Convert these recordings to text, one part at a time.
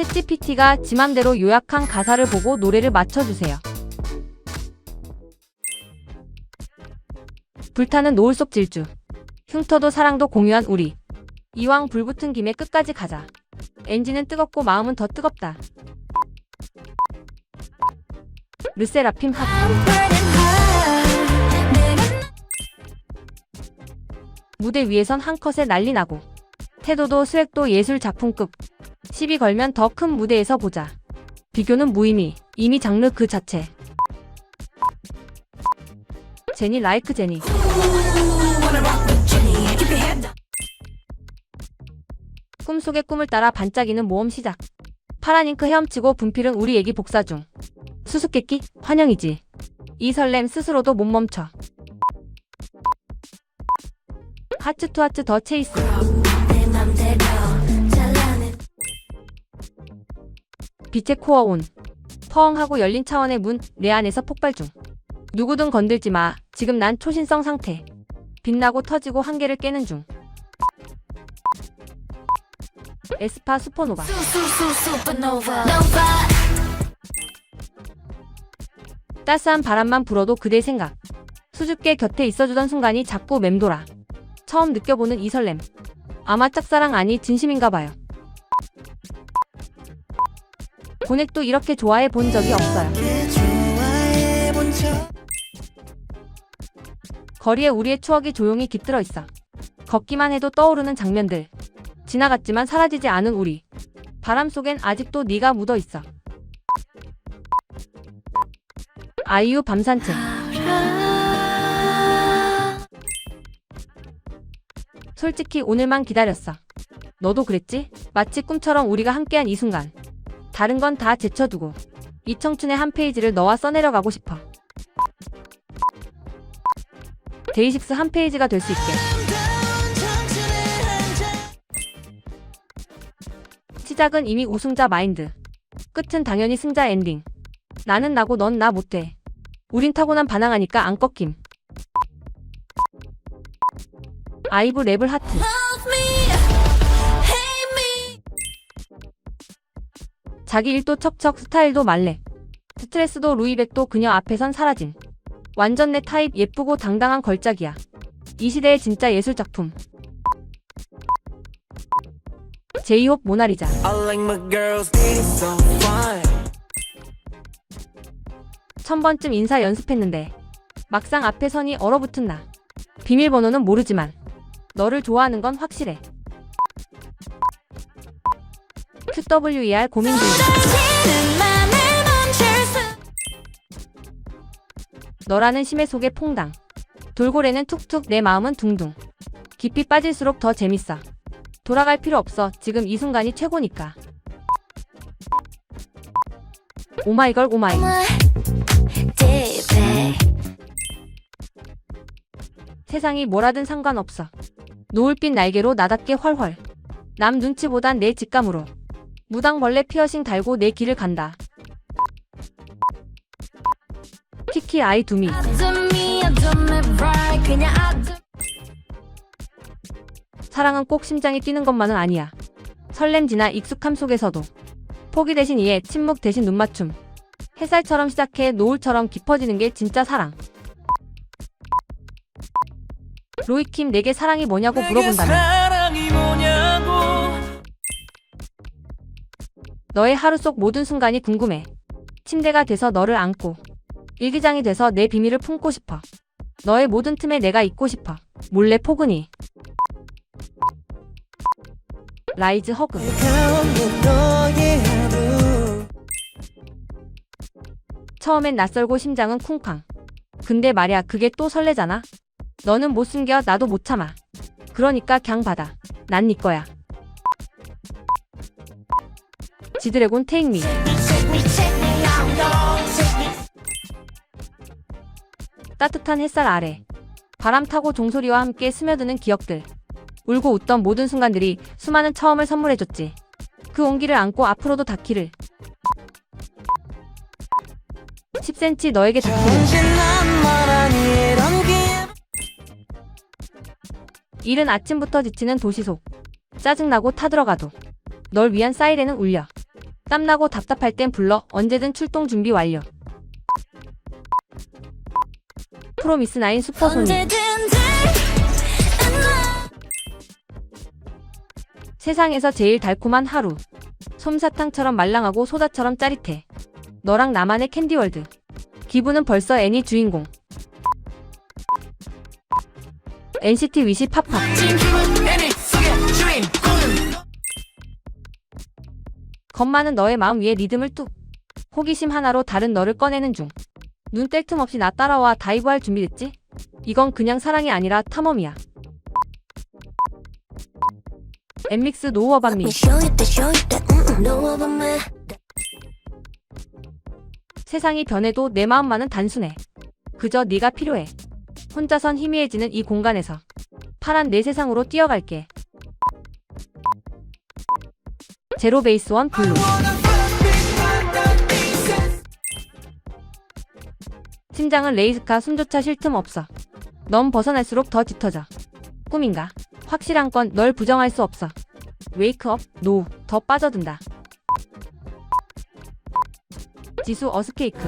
챗GPT가 지 맘대로 요약한 가사를 보고 노래를 맞춰주세요. 불타는 노을 속 질주. 흉터도 사랑도 공유한 우리. 이왕 불붙은 김에 끝까지 가자. 엔진은 뜨겁고 마음은 더 뜨겁다. 르세라핌 핫. 무대 위에선 한 컷에 난리 나고 태도도 스웩도 예술 작품급. 시비 걸면 더 큰 무대에서 보자. 비교는 무의미. 이미 장르 그 자체. 제니 라이크 제니. 꿈속의 꿈을 따라 반짝이는 모험 시작. 파란 잉크 헤엄치고 분필은 우리 애기 복사 중. 수수께끼 환영이지. 이 설렘 스스로도 못 멈춰. 하츠 투 하츠 더 체이스 빛의 코어 온. 퍼엉하고 열린 차원의 문 내 안에서 폭발 중. 누구든 건들지 마. 지금 난 초신성 상태. 빛나고 터지고 한계를 깨는 중. 에스파 슈퍼노바. 따스한 바람만 불어도 그대 생각. 수줍게 곁에 있어주던 순간이 자꾸 맴돌아. 처음 느껴보는 이 설렘. 아마 짝사랑 아니 진심인가 봐요 보넥도 이렇게 좋아해 본 적이 없어요 거리에 우리의 추억이 조용히 깃들어 있어 걷기만 해도 떠오르는 장면들 지나갔지만 사라지지 않은 우리 바람 속엔 아직도 네가 묻어 있어 아이유 밤 산책 솔직히 오늘만 기다렸어. 너도 그랬지? 마치 꿈처럼 우리가 함께한 이 순간. 다른 건 다 제쳐두고 이 청춘의 한 페이지를 너와 써내려가고 싶어. 데이식스 한 페이지가 될 수 있게. 시작은 이미 우승자 마인드. 끝은 당연히 승자 엔딩. 나는 나고 넌 나 못돼. 우린 타고난 반항하니까 안 꺾임. 아이브 랩을 하트. 자기 일도 척척 스타일도 말래. 스트레스도 루이백도 그녀 앞에선 사라진. 완전 내 타입 예쁘고 당당한 걸작이야. 이 시대의 진짜 예술 작품. 제이홉 모나리자. 천 번쯤 인사 연습했는데 막상 앞에 선이 얼어붙은 나. 비밀번호는 모르지만 너를 좋아하는 건 확실해. QWER 고민 중. 너라는 심해 속의 퐁당. 돌고래는 툭툭 내 마음은 둥둥. 깊이 빠질수록 더 재밌어. 돌아갈 필요 없어. 지금 이 순간이 최고니까. 오마이걸 오마이. 세상이 뭐라든 상관없어. 노을빛 날개로 나답게 훨훨. 남 눈치보단 내 직감으로. 무당벌레 피어싱 달고 내 길을 간다. 키키 아이 두미. 사랑은 꼭 심장이 뛰는 것만은 아니야. 설렘지나 익숙함 속에서도. 포기 대신 이해, 침묵 대신 눈맞춤. 햇살처럼 시작해 노을처럼 깊어지는 게 진짜 사랑. 로이킴 내게 사랑이 뭐냐고 물어본다면 너의 하루 속 모든 순간이 궁금해. 침대가 돼서 너를 안고 일기장이 돼서 내 비밀을 품고 싶어. 너의 모든 틈에 내가 있고 싶어. 몰래 포근히. 라이즈 허그. 처음엔 낯설고 심장은 쿵쾅. 근데 말야 그게 또 설레잖아. 너는 못 숨겨 나도 못 참아. 그러니까 갱 받아. 난 네 거야. 지드래곤 테이크미. 따뜻한 햇살 아래 바람 타고 종소리와 함께 스며드는 기억들. 울고 웃던 모든 순간들이 수많은 처음을 선물해줬지. 그 온기를 안고 앞으로도 닿기를. 10cm 너에게 닿기를. 이른 아침부터 지치는 도시 속. 짜증나고 타들어가도. 널 위한 사이렌은 울려. 땀나고 답답할 땐 불러. 언제든 출동 준비 완료. 프로미스 나인 슈퍼소닉 세상에서 제일 달콤한 하루. 솜사탕처럼 말랑하고 소다처럼 짜릿해. 너랑 나만의 캔디월드. 기분은 벌써 애니 주인공. NCT 위시 팝팝 겁 많은 너의 마음 위에 리듬을 뚝 호기심 하나로 다른 너를 꺼내는 중 눈 뗄 틈 없이 나 따라와 다이브할 준비됐지? 이건 그냥 사랑이 아니라 탐험이야 엠믹스 man. 세상이 변해도 내 마음만은 단순해. 그저 네가 필요해. 혼자선 희미해지는 이 공간에서 파란 내 세상으로 뛰어갈게. 제로 베이스 원 블루. 심장은 레이스카 숨조차 쉴 틈 없어. 넌 벗어날수록 더 짙어져. 꿈인가? 확실한 건 널 부정할 수 없어. 웨이크업, 노, 더 빠져든다. 지수 어스케이크.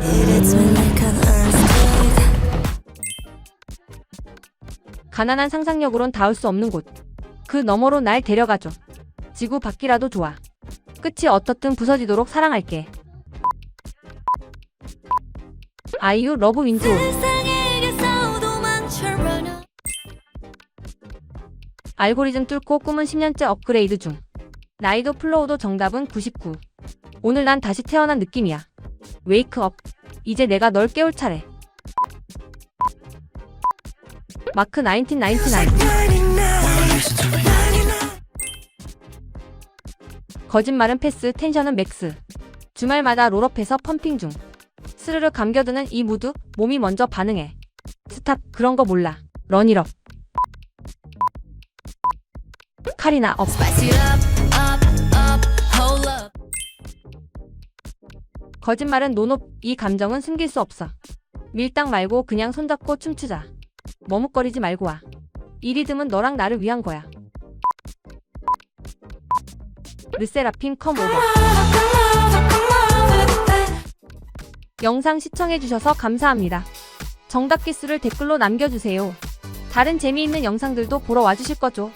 가난한 상상력으론 닿을 수 없는 곳. 그 너머로 날 데려가줘. 지구 밖이라도 좋아. 끝이 어떻든 부서지도록 사랑할게. 아이유 러브 도망쳐버려. 알고리즘 뚫고 꿈은 10년째 업그레이드 중. 나이도 플로우도 정답은 99. 오늘 난 다시 태어난 느낌이야. 웨이크업. 이제 내가 널 깨울 차례. 마크 1999. 거짓말은 패스, 텐션은 맥스. 주말마다 롤업해서 펌핑 중. 스르르 감겨드는 이 무드, 몸이 먼저 반응해. 스탑, 그런 거 몰라. 런이럽. 카리나 업. 거짓말은 노노, 이 감정은 숨길 수 없어. 밀당 말고 그냥 손잡고 춤추자. 머뭇거리지 말고 와. 이 리듬은 너랑 나를 위한 거야. 르세라핌 컴 오버. 영상 시청해주셔서 감사합니다. 정답 기수를 댓글로 남겨주세요. 다른 재미있는 영상들도 보러 와주실 거죠?